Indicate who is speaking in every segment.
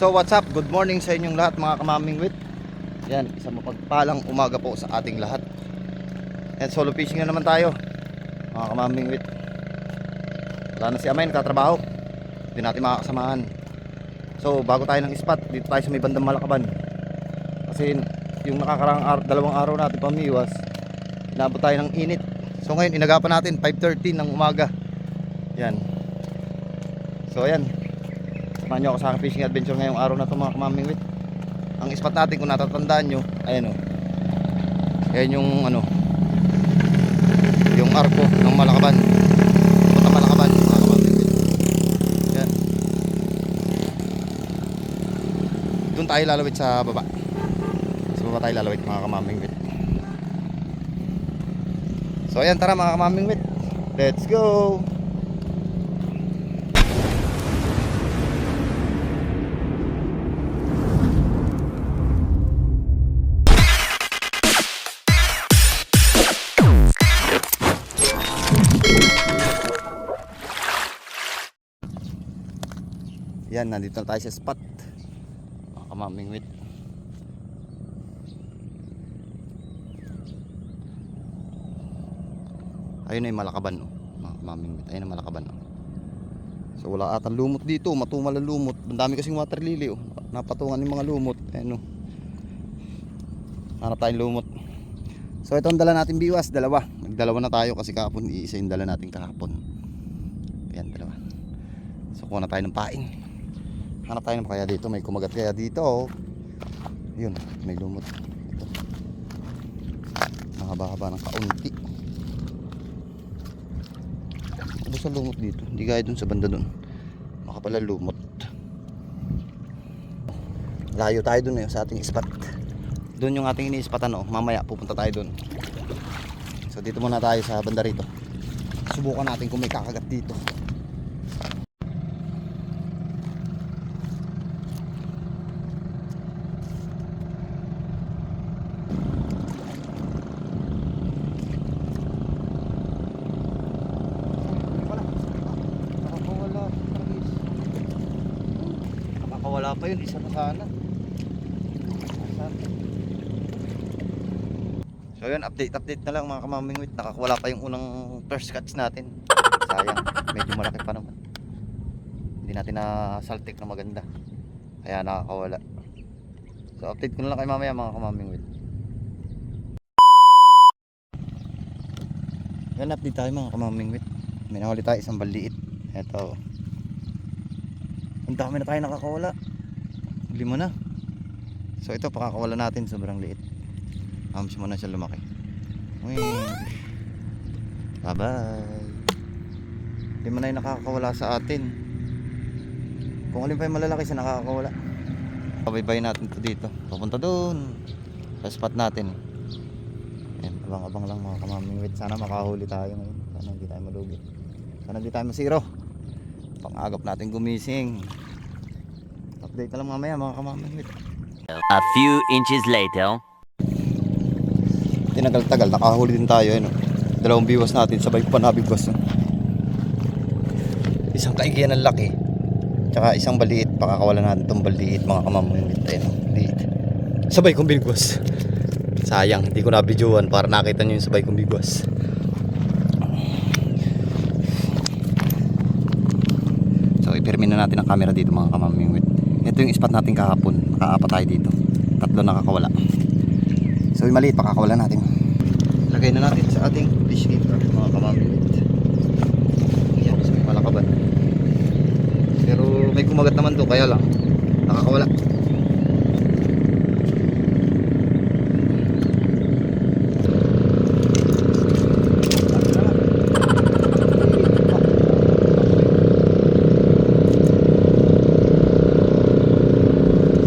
Speaker 1: So what's up? Good morning sa inyong lahat mga kamaming wit. Yan, isang mapagpalang umaga po sa ating lahat. Yan, solo fishing na naman tayo. Mga kamaming wit. Wala na si Amain, katrabaho. Hindi natin makakasamahan. So, bago tayo ng spot, dito tayo sa may bandang Malakaban. Kasi yung nakakaraang ar- dalawang araw natin pamiwas, inabot tayo ng init. So ngayon, inagapan natin 5.30 ng umaga. Yan. So ayan, Samahan nyo ako sa fishing adventure ngayong araw na ito mga kamaming wit. Ang spot natin kung natatandaan nyo, ayan o. Ayan yung ano, yung arko ng Malakaban. Ng Malakaban mga kamaming wit. Ayan. Doon tayo lalawit sa baba. Sa baba tayo lalawit mga kamaming wit. So ayan tara mga kamaming wit. Let's go! Yan, nandito na tayo sa spot. Mga kamaming wit. Ayun na yung malakaban, no? Mga kamaming wit. Ayun ang malakaban, no? So wala atang lumot dito, matumal ang lumot. Ang dami kasing water lily, oh. Napatungan yung mga lumot. Ayun, no? Hanap tayong lumot. So ito ang dala natin biwas, dalawa. Nagdalawa na tayo kasi kahapon, iisa yung dala natin kahapon. Ayan, dalawa. So kuha na tayo ng paing. Hanap tayo ng kaya dito. May kumagat kaya dito. Oh. Yun, may lumot. Ito. Mahaba-haba ng kaunti. Ano sa lumot dito? Hindi gaya dun sa banda dun. Baka pala lumot. Layo tayo dun eh, sa ating spot. Doon yung ating ini-spatan oh. Mamaya pupunta tayo dun. So dito muna tayo sa banda rito. Subukan natin kung may kakagat dito. Wala. Nakakawala. Tragis. Nakakawala sana. Isa. So yun, update update na lang mga kamaming wit. Nakakawala pa yung unang first catch natin. Sayang. Medyo malaki pa naman. Hindi natin na saltik na maganda. Kaya nakakawala. So update ko na lang kay mamaya mga kamaming wit. Yan update tayo mga kamaming wit. May nahuli tayo isang baliit. Ito. Ang dami na tayo nakakawala. Lima na. So ito pakakawala natin sobrang liit. Ams mo na siya lumaki. Uy. Bye bye. Lima na yung nakakawala sa atin. Kung alin pa yung malalaki siya nakakawala. Pabaybay natin to dito. Papunta doon. Sa spot natin. Ayan, abang-abang lang mga kamaming wait. Sana makahuli tayo ngayon. Sana hindi tayo malugi. Sana hindi tayo masiro. Pangagap natin gumising. Update na lang mamaya mga kamaming wait.
Speaker 2: A few inches later.
Speaker 1: Tinagal-tagal, nakahuli din tayo. Ano? Dalawang biwas natin, sabay pa nabigwas. No? Isang kaigian ng laki. Tsaka isang baliit, pakakawalan natin itong baliit mga kamamamit. Ayun, no? baliit. Sabay kong bigwas. Sayang, hindi ko na-videoan para nakita nyo yung sabay kong bigwas. So, ipirmin na natin ang camera dito mga kamamimit. Ito yung spot natin kahapon. Nakaapat tayo dito. Tatlo nakakawala. So yung maliit pakakawala natin. Lagay na natin sa ating fish keeper mga kamamimit. Yan, may malakaban. Pero may kumagat naman to kaya lang nakakawala.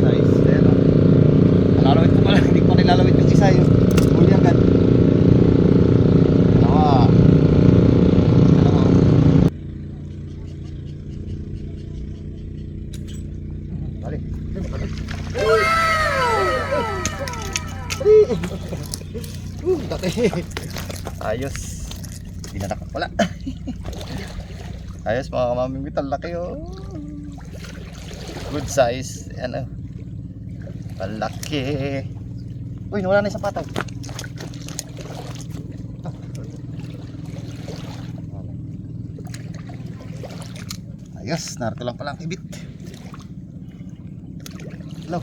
Speaker 1: Size, ayan o. Nalalawit ko pala, hindi ko pa nilalawit yung isa yung huli agad. Dalawa. Dalawa. Uh, laki. Ayos. Hindi na nakapala. Ayos mga kamaming ang laki oh. Good size. Ano? Ang laki. Uy, nawala na yung sapataw. Ayos, narito lang pala ang ibit. Hello.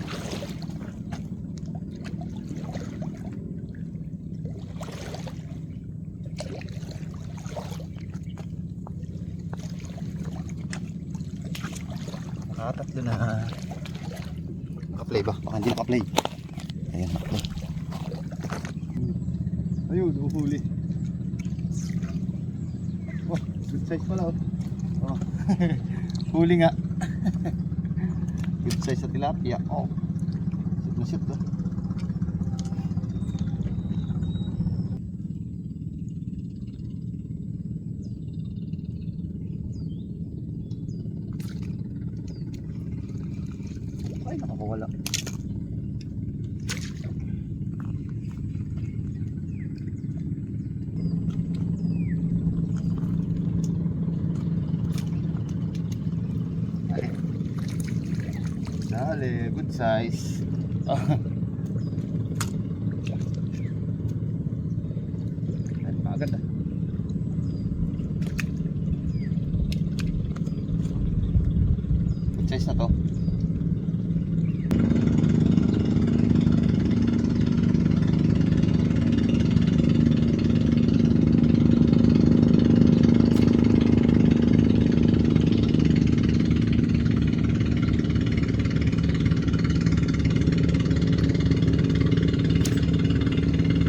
Speaker 1: Ah, tatlo na. Naka-play ba? Baka hindi naka-play. Ayun, naka-play. Ayun, uhuli. Oh, good size pala oh. oh. Huli nga. good size sa tilapia. Oh. Shoot na shoot oh. Ay, nakakawala. Dale, good size. Ay, pagod ah. Good size na to.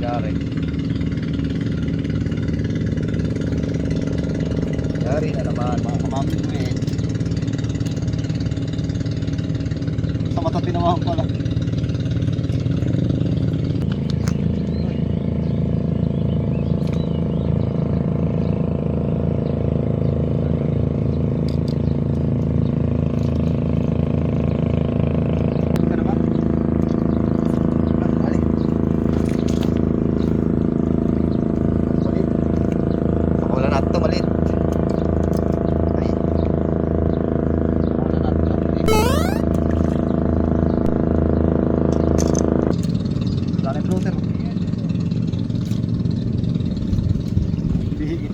Speaker 1: Yari. Yari na naman mga kamamingwit. Sa mata tinawahan pala. Ano ba? Ali. Maliit. Pakawala natin ito maliit. Ay. Pakawala natin ito maliit. Wala na yung floater. Lihiit.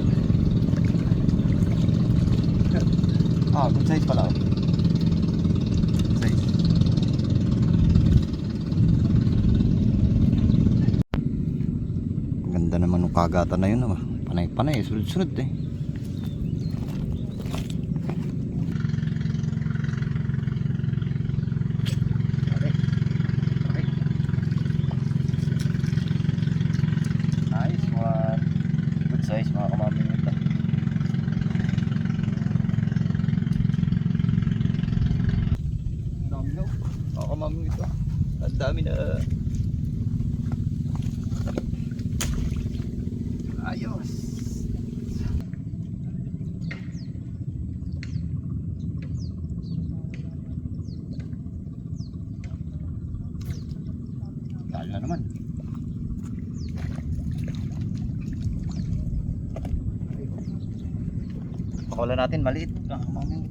Speaker 1: Pala. oh. Good size. Ang Ganda naman ng kagatan na yun naman. Panay-panay, sunod-sunod eh. Okay. Okay. Nice one. Good size mga kamaming ito. Ang dami na. Mga kamaming ito. Ang dami na. Ayos. Dahil na naman. Pakawala natin maliit. Ah, mamang.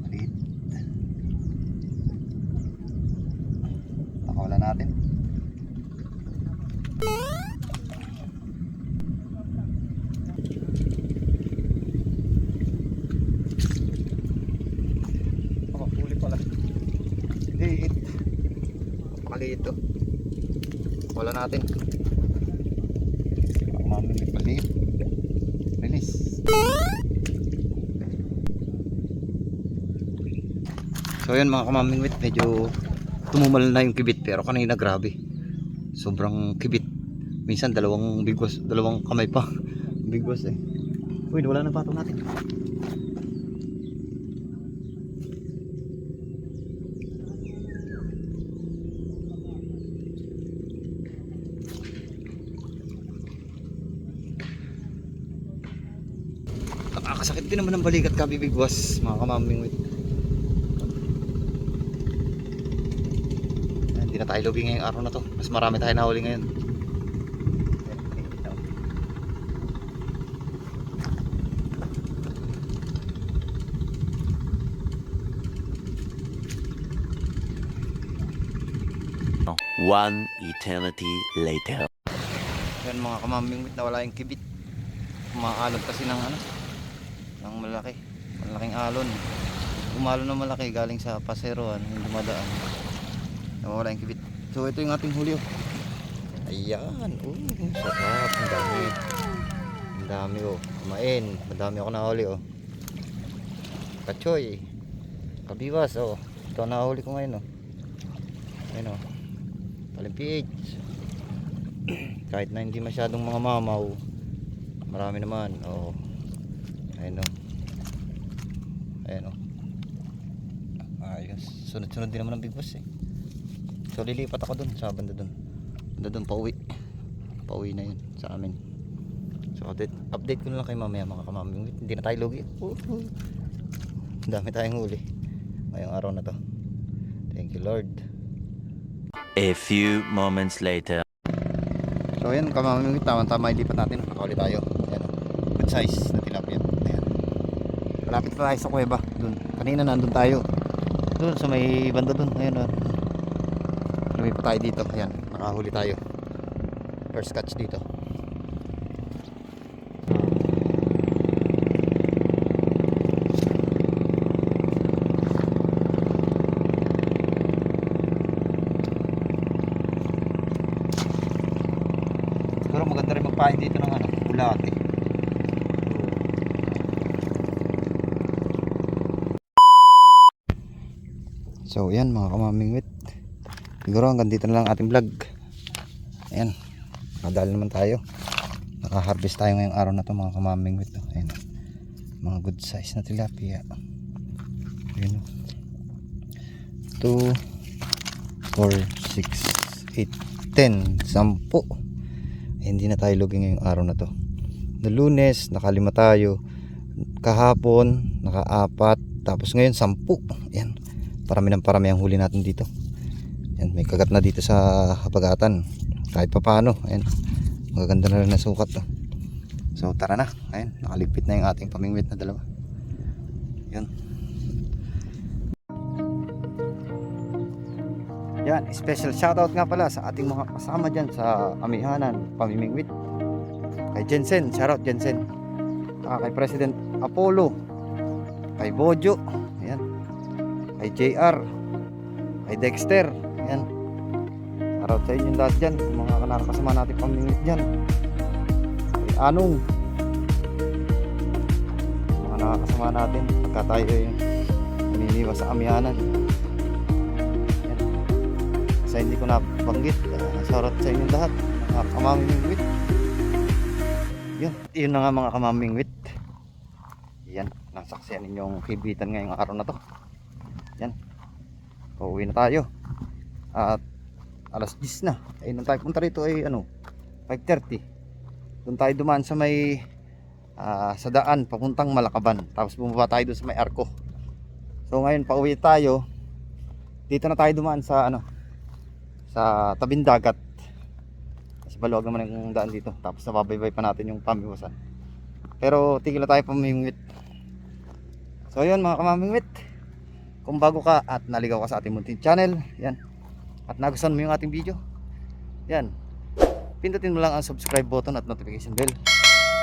Speaker 1: Maliit. Pakawala natin. Oh, huli pala. Liit. Napakaliit to. Wala natin. Maliit. Release. So yun mga kamamingwit, medyo tumumal na yung kibit pero kanina grabe. Sobrang kibit. Minsan dalawang bigwas, dalawang kamay pa. bigwas eh. Uy, wala na patong natin. Din naman ang balikat kabibigwas mga kamaming wit. na tayo lugi ngayong araw na to. Mas marami tayo nahuli ngayon.
Speaker 2: One eternity later.
Speaker 1: Yan mga kamaming na wala yung kibit. Umaalon kasi ng ano, ng malaki. Malaking alon. Umalo na malaki galing sa paseroan, yung dumadaan. Nawala yung kibit. So ito yung ating huli oh. Ayan, oh, sarap, ang dami. Ang dami oh, kumain. Madami ako nahuli oh. Kachoy. Kabiwas oh. Ito nahuli ko ngayon oh. Ayun oh. Paling PH kahit na hindi masyadong mga mamaw marami naman oo ayun o ayun o ayos sunod sunod din naman ang big boss eh so lilipat ako dun sa banda dun banda dun pauwi pauwi na yun sa amin so update, update ko na lang kay mamaya mga kamaming hindi na tayo lugi Woohoo. ang dami tayong huli ngayong araw na to thank you lord
Speaker 2: A few moments later.
Speaker 1: So ayan, kamamimit, tama-tama ilipat natin. Nakakuli tayo. Ayan, oh. good size na tilapia. Malapit na tayo sa kuweba. Dun. Kanina nandun tayo. Dun sa may banda dun. Ayan, oh. Lumipat tayo dito. Ayan, nakahuli tayo. First catch dito. Siguro maganda rin magpahin dito ng ano, bulate. So yan mga kamamingwit. Siguro hanggang dito na lang ating vlog. Ayan. Nadali naman tayo. Naka-harvest tayo ngayong araw na to mga kamamingwit. Ayan. Mga good size na tilapia. Ayan. 2 4 6 8 10 10 eh, hindi na tayo lugi ngayong araw na to na lunes nakalima tayo kahapon nakaapat tapos ngayon sampu yan parami ng parami ang huli natin dito yan may kagat na dito sa habagatan kahit pa paano ayan magaganda na rin na sukat to so tara na ayan nakaligpit na yung ating pamingwit na dalawa yan Yan, special shoutout nga pala sa ating mga kasama dyan sa Amihanan, Pamimingwit. Kay Jensen, shoutout Jensen. Ah, kay President Apollo. Kay Bojo. Kay JR. Kay Dexter. Ayan. Shoutout sa inyo lahat dyan. Mga nakakasama natin pamimingwit dyan. Kay Anong. Mga nakakasama natin. Pagka tayo yung uminiwas sa Amihanan sa hindi ko nabanggit uh, shoutout sa inyong lahat mga kamamingwit yun yun na nga mga kamamingwit yan nasaksiyan ninyong kibitan ngayong araw na to yan. Pauwi na tayo. At alas 10 na. Ay nung tayo. Punta rito ay ano 5.30 doon tayo dumaan sa may ah, sa daan papuntang Malakaban tapos bumaba tayo doon sa may arko. So ngayon pauwi tayo. Dito na tayo dumaan sa ano sa tabing dagat. Kasi baluwag naman yung daan dito. Tapos nababaybay pa natin yung pamiwasan pero tigil na tayo pamimingwit. So yun mga kamamingwit kung bago ka at naligaw ka sa ating munting channel yan. At nagustuhan mo yung ating video yan. Pindutin mo lang ang subscribe button at notification bell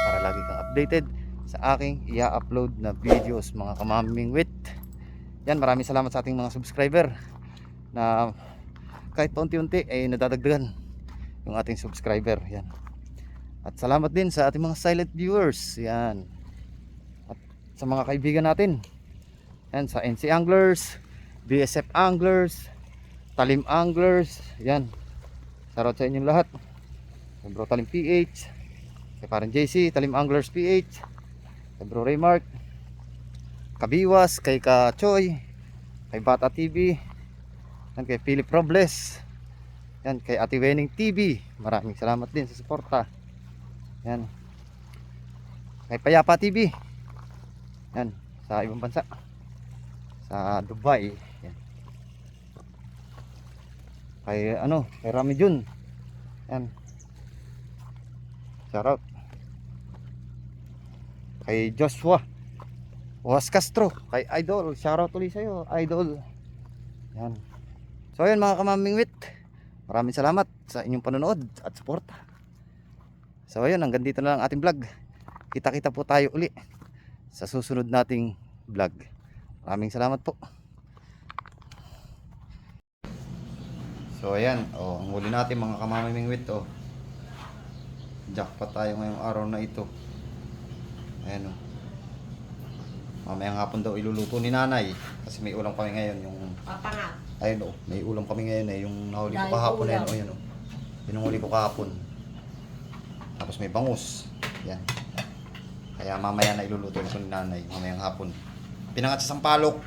Speaker 1: para lagi kang updated sa aking i-upload na videos mga kamamingwit yan maraming salamat sa ating mga subscriber na kahit paunti-unti ay nadadagdagan yung ating subscriber yan. At salamat din sa ating mga silent viewers yan. At sa mga kaibigan natin yan sa NC Anglers BSF Anglers Talim Anglers yan shoutout sa inyong lahat kay Bro Talim PH kay parang JC Talim Anglers PH kay Bro Raymark Kabiwas kay Ka Choy kay Bata TV yan kay Philip Robles. Yan kay Ate Wenning TV. Maraming salamat din sa suporta. Yan. Kay Payapa TV. Yan sa ibang bansa. Sa Dubai. Yan. Kay ano, kay Rami Jun. Yan. Shout out. Kay Joshua. Was Castro. Kay Idol. Shout out ulit sa'yo, Idol. Yan. So yun mga kamamingwit. Maraming salamat sa inyong panonood at suporta. So ayun, hanggang dito na lang ating vlog. Kita-kita po tayo uli sa susunod nating vlog. Maraming salamat po. So ayan, oh, ang huli natin mga kamamimingwit oh. Jackpot tayo ngayong araw na ito. Ayan oh. Mamayang hapon daw iluluto ni nanay kasi may ulam kami ngayon yung
Speaker 3: Papangat.
Speaker 1: ayun oh, may ulam kami ngayon eh yung nahuli ko
Speaker 3: Dahil
Speaker 1: kahapon
Speaker 3: ulam.
Speaker 1: ayun oh, yun oh. Yun ang huli ko kahapon. Tapos may bangus. Yan. Kaya mamaya na iluluto ito ni nanay mamayang hapon pinangat sa sampalok.